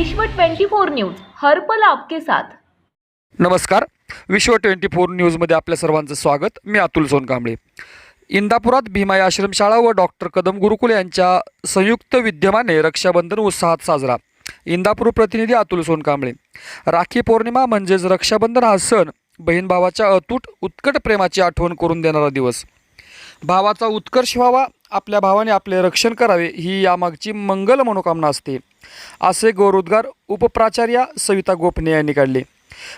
विश्व 24 न्यूज हरपल आपके साथ. नमस्कार. विश्व ट्वेंटी फोर न्यूजमध्ये आपल्या सर्वांचं स्वागत. मी अतुल सोनकांबळे. इंदापुरात भीमाई आश्रमशाळा व डॉक्टर कदम गुरुकुल यांच्या संयुक्त विद्यमाने रक्षाबंधन उत्साहात साजरा. इंदापूर प्रतिनिधी अतुल सोनकांबळे. राखी पौर्णिमा म्हणजेच रक्षाबंधन हा सण बहीण भावाच्या अतूट उत्कट प्रेमाची आठवण करून देणारा दिवस. भावाचा उत्कर्ष व्हावा आपल्या भावाने आपले रक्षण करावे ही यामागची मंगल मनोकामना असते. असे गौरोद्गार उपप्राचार्या सविता गोपने यांनी काढले.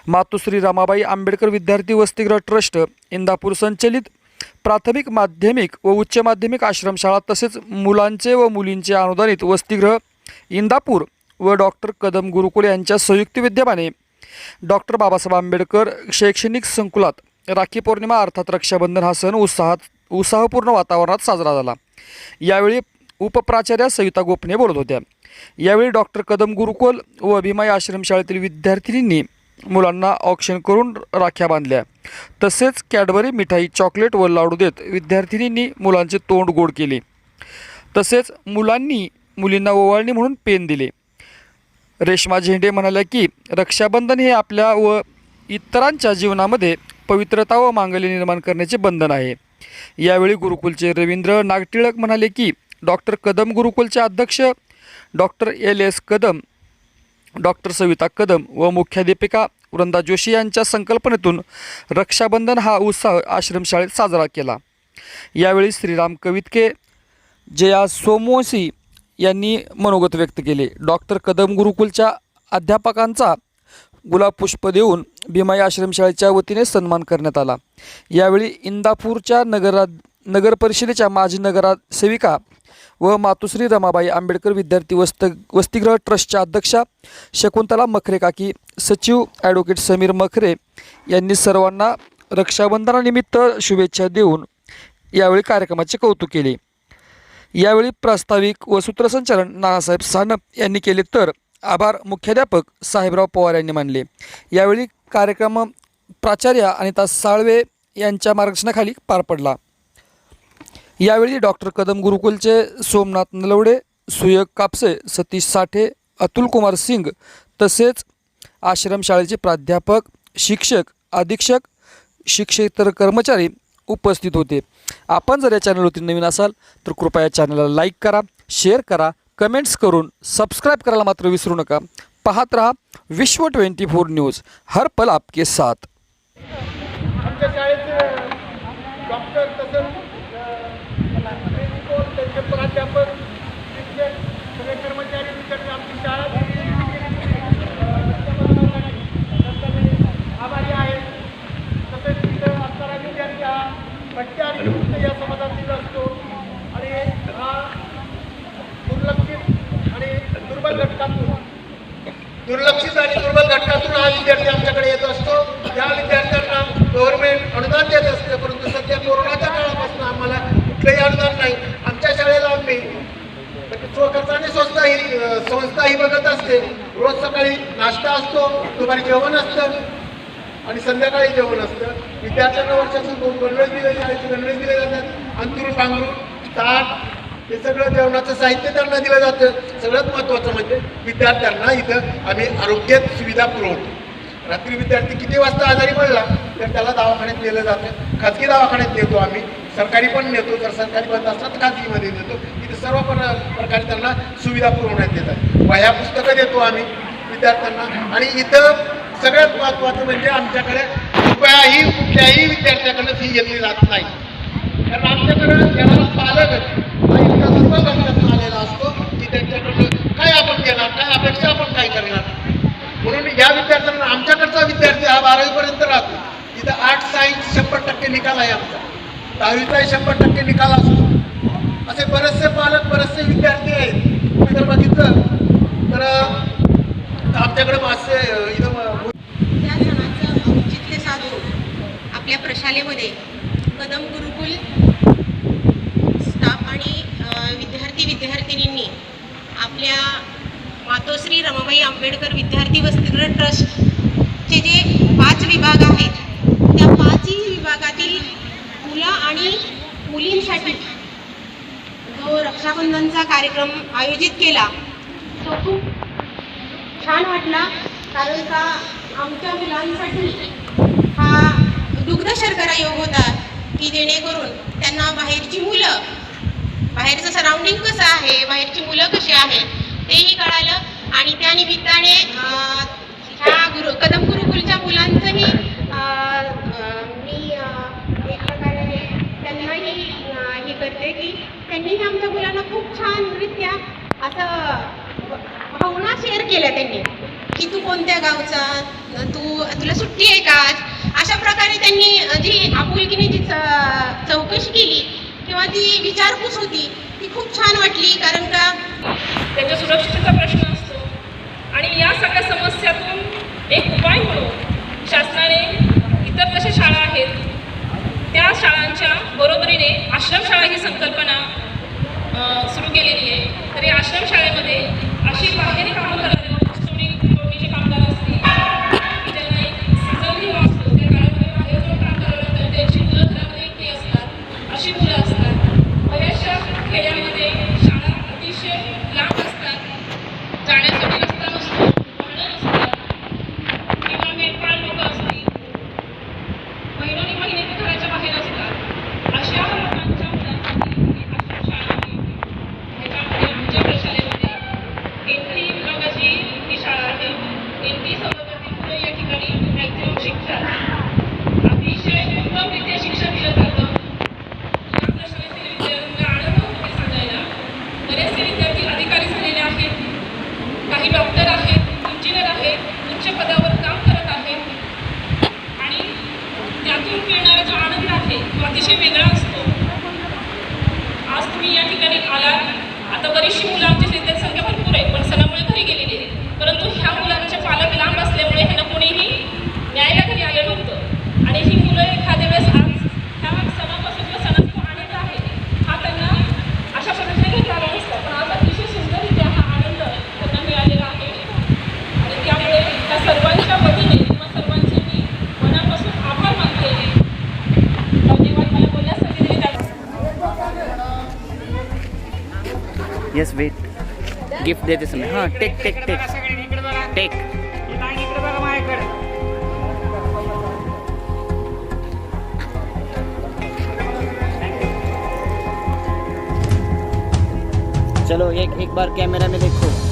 मातुश्री रमाबाई आंबेडकर विद्यार्थी वसतिगृह ट्रस्ट इंदापूर संचलित प्राथमिक माध्यमिक व उच्च माध्यमिक आश्रमशाळा तसेच मुलांचे व मुलींचे अनुदानित वसतिगृह इंदापूर व डॉक्टर कदम गुरुकुल यांच्या संयुक्त विद्यमाने डॉक्टर बाबासाहेब आंबेडकर शैक्षणिक संकुलात राखी पौर्णिमा अर्थात रक्षाबंधन हा सण उत्साहात उत्साहपूर्ण वातावरणात साजरा झाला. यावेळी उपप्राचार्या सविता गोपने बोलत होत्या. यावेळी डॉक्टर कदम गुरुकुल व अभिमय आश्रमशाळेतील विद्यार्थिनींनी मुलांना ऑक्शन करून राख्या बांधल्या. तसेच कॅडबरी मिठाई चॉकलेट व लाडू देत विद्यार्थिनींनी मुलांचे तोंड गोड केले. तसेच मुलांनी मुलींना ओवाळणी म्हणून पेन दिले. रेश्मा झेंडे म्हणाल्या की रक्षाबंधन हे आपल्या व इतरांच्या जीवनामध्ये पवित्रता व मांगल्य निर्माण करण्याचे बंधन आहे. यावेळी गुरुकुलचे रवींद्र नागटिळक म्हणाले की डॉक्टर कदम गुरुकुलचे अध्यक्ष doctor L S Kadam doctor Savita Kadam व मुख्याध्यापिका वृंदा जोशी यांच्या संकल्पनेतून रक्षाबंधन हा उत्साह आश्रमशाळेत साजरा केला. यावेळी श्रीराम कवितके जया सोमवंशी यांनी मनोगत व्यक्त केले. डॉक्टर कदम गुरुकुलच्या अध्यापकांचा गुलाब पुष्प देऊन भीमाई आश्रमशाळेच्या वतीने सन्मान करण्यात आला. यावेळी इंदापूरच्या नगरा नगर परिषदेच्या माजी नगरसेविका व मातुश्री रमाबाई आंबेडकर विद्यार्थी वस्त वसतिगृह ट्रस्टच्या अध्यक्षा शकुंतला मखरे काकी सचिव ॲडव्होकेट समीर मखरे यांनी सर्वांना रक्षाबंधनानिमित्त शुभेच्छा देऊन यावेळी कार्यक्रमाचे कौतुक केले. यावेळी प्रास्ताविक व सूत्रसंचालन नानासाहेब सानप यांनी केले तर आभार मुख्याध्यापक साहेबराव पवार यांनी मानले. यावेळी कार्यक्रम प्राचार्य अनिता साळवे यांच्या मार्गदर्शनाखाली पार पडला. यावेळी डॉक्टर कदम गुरुकुलचे सोमनाथ नलवडे सुयग कापसे सतीश साठे अतुल कुमार सिंग तसेच आश्रमशाळेचे प्राध्यापक शिक्षक अधीक्षक शिक्षेतर कर्मचारी उपस्थित होते. आपण जर या चॅनलवरती नवीन असाल तर कृपया चॅनलला लाईक करा शेअर करा कमेंट्स करून सबस्क्राईब करायला मात्र विसरू नका. पाहत रहा विश्व ट्वेंटी फोर न्यूज. हर पल आपके साथ. आमच्या शाळेचे डॉक्टर तसंच प्रिन्सिपल त्यांचे प्राध्यापक शिक्षक सगळे कर्मचारी विद्यार्थी आमची शाळा आभारी आहे. तसेच तिथं असणारा विद्यार्थी हा भटक्या आणि दुष्ट या समाजातील असतो. आणि हा घटकातून दुर्लक्षित आणि दुर्बल घटकातून हा विद्यार्थी आमच्याकडे येत असतो. या विद्यार्थ्यांना गव्हर्नमेंट अनुदान देत असते परंतु सध्या कोरोनाच्या काळापासून आम्हाला कुठलंही अनुदान नाही. आमच्या शाळेला आम्ही स्वखर्चाने स्वस्त ही संस्था ही बघत असते. रोज सकाळी नाश्ता असतो दुपारी जेवण असतं आणि संध्याकाळी जेवण असतं. विद्यार्थ्यांना वर्षातून दोन गणवेश दिले शाळेचे गणवेश दिले जातात. अंतरून पांघरून ताट हे सगळं जेवणाचं साहित्य त्यांना दिलं जातं. सगळ्यात महत्त्वाचं म्हणजे विद्यार्थ्यांना इथं आम्ही आरोग्य सुविधा पुरवतो. रात्री विद्यार्थी किती वाजता आजारी पडला तर त्याला दवाखान्यात नेलं जातं. खाजगी दवाखान्यात नेतो आम्ही. सरकारी पण नेतो. जर सरकारी बंद असतात खाजगीमध्ये नेतो. इथं सर्व प्र- प्रकारे त्यांना सुविधा पुरवण्यात येतात. वह्या पुस्तकं देतो आम्ही विद्यार्थ्यांना. आणि इथं सगळ्यात महत्त्वाचं म्हणजे आमच्याकडे रुपयाही कुठल्याही विद्यार्थ्याकडनं फी घेतली जात नाही. कारण आमच्याकडं येणारा पालक हा आलेला असतो की त्यांच्याकडनं काय आपण घेणार काय अपेक्षा आपण काय करणार? म्हणून या विद्यार्थ्यांना आमच्याकडचा विद्यार्थी हा बारावीपर्यंत राहतो. तिथं आर्ट सायन्स शंभर टक्के निकाल आहे आमचा. दहावीचाही शंभर टक्के निकाल असतो. असे बरेचसे पालक बरेचसे विद्यार्थी आहेत. तुम्ही जर बघितलं. तर आमच्याकडे मासे इथं त्या सणाचं औचित्य साधून आपल्या प्रशालेमध्ये कदम गुरुकुल विद्यार्थी आपल्या मातोश्री रमाबाई आंबेडकर विद्यार्थी वस्त्र ट्रस्टचे जे पाच विभाग आहेत त्या पाचही विभागातील मुलं आणि मुलींसाठी जो रक्षाबंधनचा कार्यक्रम आयोजित केला तो खूप छान वाटला. कारण का आमच्या मुलांसाठी हा दुग्ध शर्करा योग होता की जेणेकरून त्यांना बाहेरची मुलं बाहेरचं सराउंडिंग कसं आहे? बाहेरची मुलं कशी आहेत? तेही कळालं. आणि त्या निमित्ताने ह्या गुरु कदम गुरुकुलच्या मुलांचंही मी एक प्रकारे त्यांनाही हे करते की त्यांनीही आमच्या मुलांना खूप छानरित्या असं भावना शेअर केल्या त्यांनी. की तू कोणत्या गावचा? तू तुला सुट्टी आहे का आज? अशा प्रकारे त्यांनी जी आपुलकीने जी च- चौकशी केली किंवा ती विचारपूस होती. ती खूप छान वाटली कारण का? त्याच्या सुरक्षितेचा प्रश्न असतो. आणि या सगळ्या समस्यातून एक उपाय म्हणून शासनाने इतर जशा शाळा आहेत त्या शाळांच्या बरोबरीने आश्रमशाळा ही संकल्पना सुरू केलेली आहे. तर या आश्रमशाळेमध्ये अशी बाहेर कामं करणारे आणि ही मुलं एखाद्या वेळेस आज ह्या सणापासून किंवा सणाचा आनंद आहे. हा त्यांना अशा पद्धतीने घेतला नसता पण आज अतिशय सुंदररित्या हा आनंद त्यांना मिळालेला आहे. आणि त्यामुळे त्या सर्वांच्या वतीने किंवा सर्वांचे मी मनापासून आभार मानते. धन्यवाद मला बोलण्यास संधी दिली त्या येस वेट गिफ्ट देते समय हां टेक टेक टेक टेक चलो एक एक बार कैमरा में देखो।